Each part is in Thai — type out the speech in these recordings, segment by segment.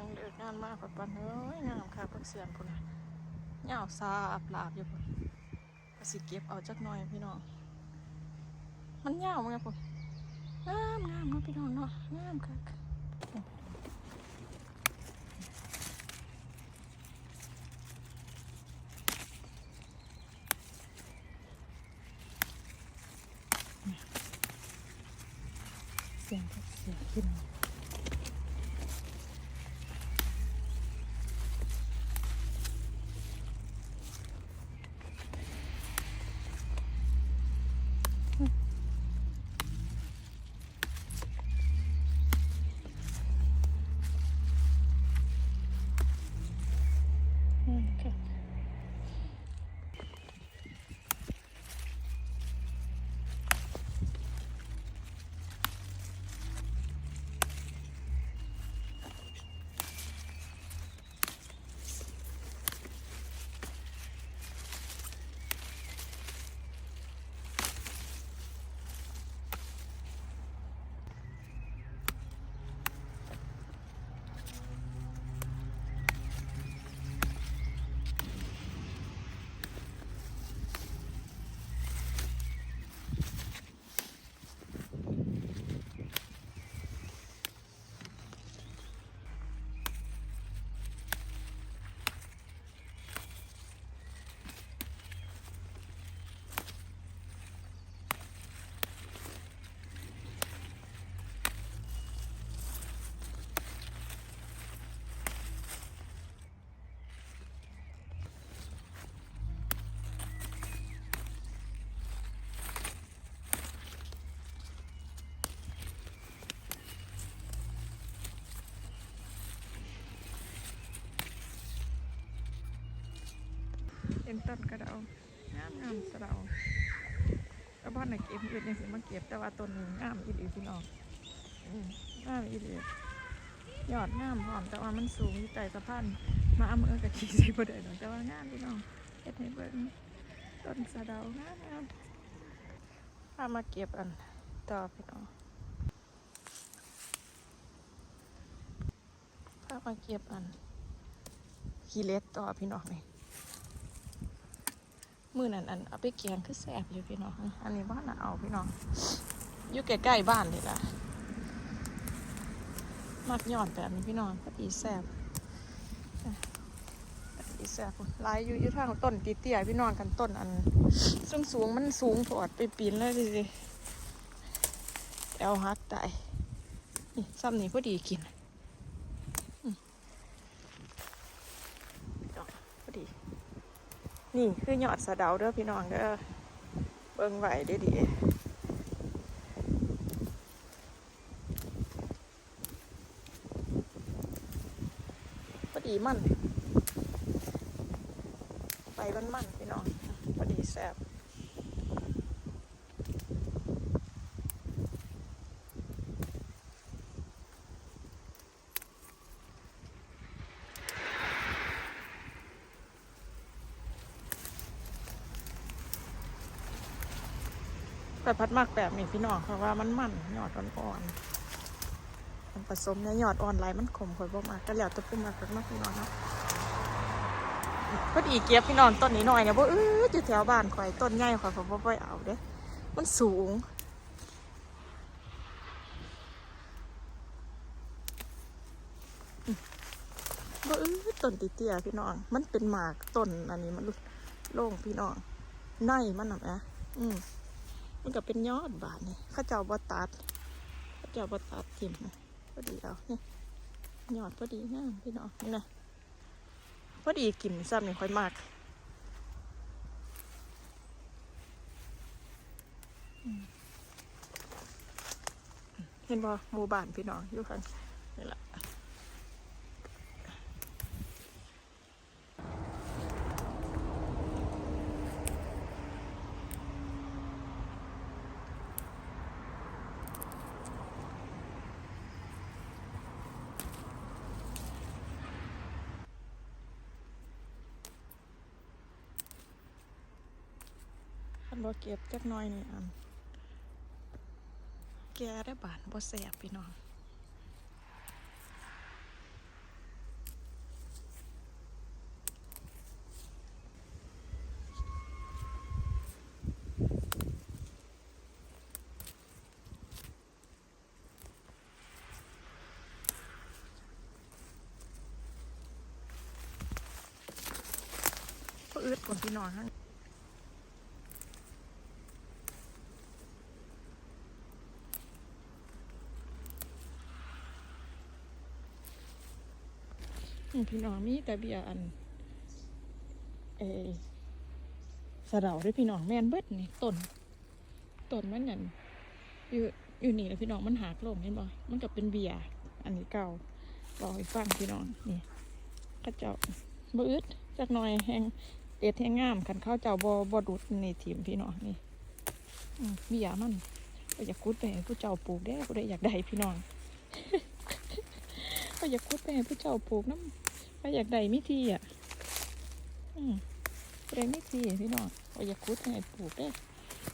ลังเลิกงานมากปันเอ้ยงามค่ะพักเสียนพุ่นน่ะเหงาซาบลาบอยู่พุ่นก็สิเก็บเอาจักหน่อยพี่น้อง มันเหงามั้งพุ่นงามงามเนาะพี่น้องเนาะงามค่ะเสียงเสียนพี่น้อง เห็นต้นกระเดางามงามสะเดาก็บ้านไหนเก็บอื่นยังสิมาเก็บแต่ว่าต้นนี้งามอีหลีพี่น้องอืมงามอีหลียอดงามพร้อมแต่ว่ามันสูงอยู่ใต้สะพานมาเอามือกับขี่ใส่บ่ได้ดอกแต่ว่างามพี่น้องเฮ็ดให้เบิ่งต้นสะเดางามงามพามาเก็บอันต่อพี่น้องพามาเก็บอันขี้เล็ดต่อพี่น้องนี่ มือนั่นอันเอาไปแกงคือแสบอยู่พี่น้อง อันนี้บ้านน่ะเอาพี่น้อง อยู่ใกล้ๆบ้านเลยล่ะ มักย่อนแบบนี้พี่น้องพอดีแสบพอดีแสบหลายอยู่อยู่ทางต้นตีเตี้ยๆพี่น้องกันต้นอันสูงสูงๆมันสูงถอดไปปีนเลยดิสิแอลฮักตายนี่ซ้ำนี่พอดีกินอืมพี่น้องพอดี นี่คือยอดสะเดาเด้อพี่น้องเด้อเบิ่งไหวได้ดีพอดีมันไปมันมันพี่น้องพอดีแซ่บ แต่พัดมากแบบนี้พี่น้องเพราะว่ามันมันยอดอ่อนๆมันผสมในยอดอ่อนไหลายมันขมข่อยบ่มากก็แล้วแตะปุ่มมากกันมากพี่น้องเนาะพอดีเก็บพี่น้อนต้นนี้หน่อยเนี่ยบ่เอออยู่แถวบ้านข่อยต้นใหญ่ข่อยผมบ่ไปเอาเด้มันสูงบ่เออต้นติเตี้ยพี่น้อง มันเป็นหมากต้นอันนี้มันโล่งพี่น้องในมันน่ะนะอืม มันก็เป็นยอดบาดนี่ข้าเจ้าบ่ตัดข้าเจ้าบ่ตัดทิ่มนะพอดีเอาเนี่ยยอดพอดีงามพี่น้องนี่นะพอดีกินซ้ำนี่ค่อยมากเห็นบ่หมู่บ้านพี่น้องอยู่ข้างนี่แหละ บ่เก็บจักน้อยนี่อันแกได้บานบ่แสบพี่น้องอึดก่อนพี่น้อง พี่น้องมีแต่เบียอันเอสะเดาด้วยพี่น้องแม่นเบิดนี่ต้นต้นมันนั่นอยู่อยู่นี่แหละพี่น้องมันหักลงเห็นบ่มันก็เป็นเบียอันนี้เก่าบอกให้ฟังพี่น้องนี่เข้าเจ้าบ่อึดจักหน่อยแหงเด็ดแหงงามคันข้าเจ้าบ่บ่ดุดนี่ทีมพี่น้องนี่เบียมันก็อยากคุดไปให้ผู้เจ้าปลูกได้ผู้ใดอยากได้พี่น้องก็อยากคุดไปให้ผู้เจ้าปลูกน้ำ ก็อยากได้มิทีอะ อืมแรงไม่ทีพี่น้องเอาอยากคุดให้ปลูกได้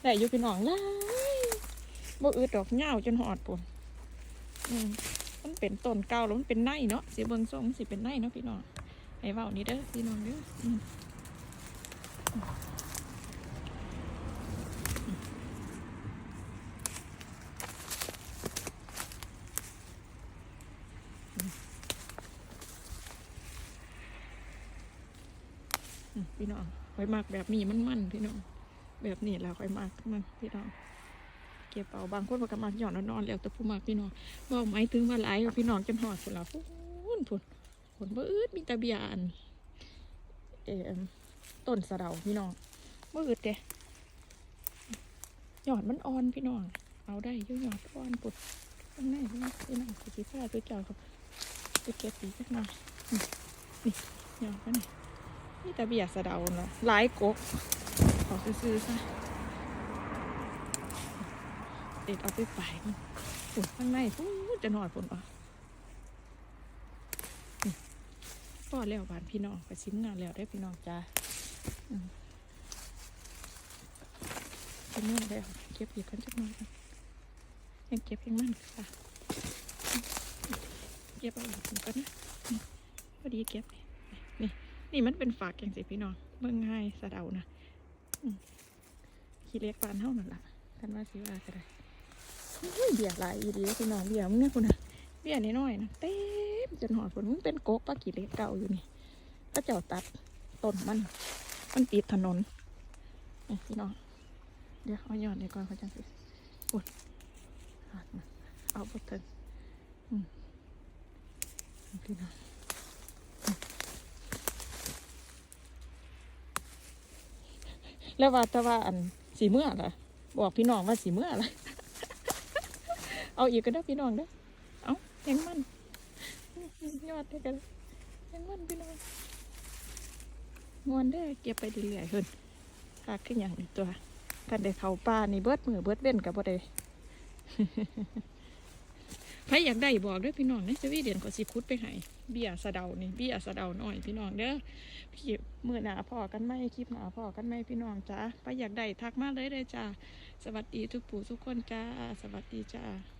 ได้อยู่พี่น้องหลายบ่อืดดอกเหงาจนหอดปุ่นอืมมันเป็นต้นเก่าแล้วมันเป็นไนเนาะสีเบิงส้มสีเป็นไนเนาะพี่น้องให้เว้านี้เด้อพี่น้องเด้อ พี่น้องค่อยมากแบบนี้มันมันพี่น้องแบบนี้แล้วค่อยมากมันพี่น้องเก็บเอาบางคนมันก็มักหย่อนนอนแล้วแต่ผู้มากพี่น้องบอกหมายถึงว่าหลายพี่น้องจนหอดพุ่นละพุ่นพุ่นผลบ่อืดมีตะเบียนเออต้นสะเดาพี่น้องบ่อืดเด้หยอดมันอ่อนพี่น้องเอาได้ยุ่หยอดอ่อนปุดข้างในพี่น้องพี่น้องสิผ้าตัวเจ้าครับไปเก็บปีสักหน่อยนี่นี่หยอดมันนี่ มีแตะเบียสะเดาเนาะหลายกกขอซื้อซะเด็ดเอาไปไปมันฝุ่นข้างในฟูดจะนอนฝุ่นอะนี่พ่อแล้วบานพี่น้องไปชิ้นงานแล้วได้พี่น้องจ้าอืมเป็นเมื่อแล้วเก็บอีกกันจักหน่อยกันยังเก็บยังมั่นค่ะ เก็บเอาอีกกันนะนี่พอดีเก็บนี่ย นี่มันเป็นฝากอย่างสิพี่น้องเมื่อง่ายสะเดานะขี้เล็กปานเท่านั่นล่ะกันว่าสิว่าก็ได้เบียร์หลายอีดีพี่น้องเบียร์มึงเนี่ยคุณนะเบียร์น้อยๆนะเต็มจนหอดฝนมึงเป็นโกกปลากี่เล็กเก่าอยู่นี่ก็เจ้าตัดต้นมัน มันติดถนนนี่พี่น้องเดี๋ยวเอายอดเดี๋ยวก่อนเขาจังสิอุดเอาบดถึงอืมพี่น้องอืม แล้วว่าแต่ว่าอันสีเมื่อล่ะ บอกพี่น้องว่าสีเมื่อล่ะ เอาอีกก็ได้พี่น้องเด้อเอาแหงมันยอดได้กันแหงมันพี่น้องงวนได้เก็บไปเรื่อยๆเพิ่นหากขึ้นอย่างนี้ตัวกันได้เขาป่านี่เบิดมือเบิดเว้นกับบ่ได้ ใครอยากได้บอกเด้อพี่น้องนะจะวีเดนก็สิคุดไปให้เบี้ยสะเดานี่เบี้ยสะเดาหน่อยพี่น้องเด้อพี่มือหนาพอกันไหมคลิปหนาพอกันไหมพี่น้องจ้าใครอยากได้ทักมาเลยเลยจ้าสวัสดีทุกผู้ทุกคนจ้าสวัสดีจ้า